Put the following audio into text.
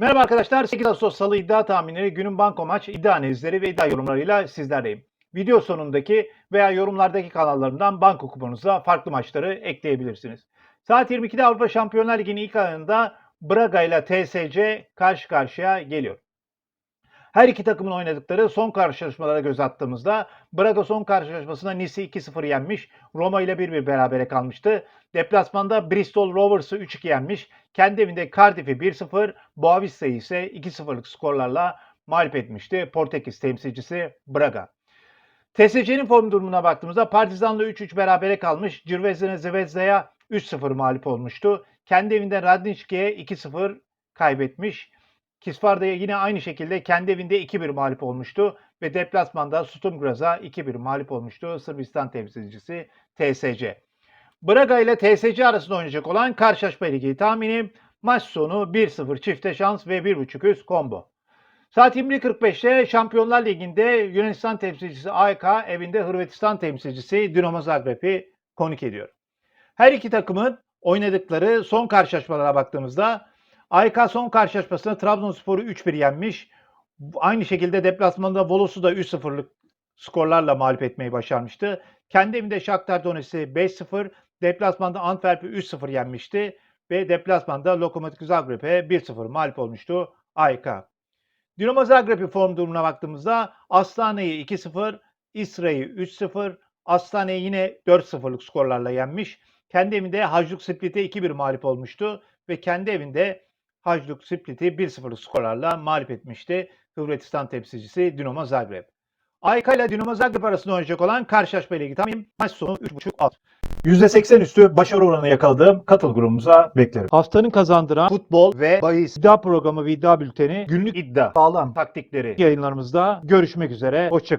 Merhaba arkadaşlar. 8 Ağustos Salı iddia tahminleri, günün banko maç, iddia analizleri ve iddia yorumlarıyla sizlerleyim. Video sonundaki veya yorumlardaki kanallarımdan banko kuponunuza farklı maçları ekleyebilirsiniz. Saat 22'de Avrupa Şampiyonlar Ligi'nin ilk ayında Braga ile TSC karşı karşıya geliyor. Her iki takımın oynadıkları son karşılaşmalara göz attığımızda Braga son karşılaşmasında Nice'i 2-0 yenmiş, Roma ile 1-1 berabere kalmıştı. Deplasmanda Bristol Rovers'ı 3-2 yenmiş, kendi evinde Cardiff'i 1-0, Boavista'yı ise 2-0'lık skorlarla mağlup etmişti Portekiz temsilcisi Braga. TSC'nin form durumuna baktığımızda Partizan'la 3-3 berabere kalmış, Cirvezine Zvezda'ya 3-0 mağlup olmuştu. Kendi evinde Radnički'ye 2-0 kaybetmiş. Kisvarda'ya yine aynı şekilde kendi evinde 2-1 mağlup olmuştu ve deplasmanda Sturm Graz'a 2-1 mağlup olmuştu Sırbistan temsilcisi TSC. Braga ile TSC arasında oynayacak olan karşılaşma ligi tahminim maç sonu 1-0 çifte şans ve 1.5 üst combo. Saat 20.45'te Şampiyonlar Ligi'nde Yunanistan temsilcisi AEK evinde Hırvatistan temsilcisi Dinamo Zagreb'i konuk ediyor. Her iki takımın oynadıkları son karşılaşmalara baktığımızda AEK son karşılaşmasında Trabzonspor'u 3-1 yenmiş. Aynı şekilde deplasmanda Volos'u da 3-0'lık skorlarla mağlup etmeyi başarmıştı. Kendi evinde Shakhtar Donetsk'i 5-0, deplasmanda Antwerp'i 3-0 yenmişti ve deplasmanda Lokomotiv Zagreb'e 1-0 mağlup olmuştu AEK. Dinamo Zagreb'in form durumuna baktığımızda Aslane'yi 2-0, İsra'yı 3-0, Aslane'yi yine 4-0'lık skorlarla yenmiş. Kendi evinde Hajduk Split'e 2-1 mağlup olmuştu ve kendi evinde Hajduk Split'i 1-0'lık skorlarla mağlup etmişti Hırvatistan temsilcisi Dinamo Zagreb. AYK ile Dinamo Zagreb arasında oynayacak olan karşılaşma ile ilgili tahminim maç sonu 3.5 alt. %80 üstü başarı oranı yakaladığım katıl grubumuza beklerim. Haftanın kazandıran futbol ve bahis iddia programı ve iddia bülteni günlük iddia sağlam taktikleri yayınlarımızda görüşmek üzere. Hoşçakalın.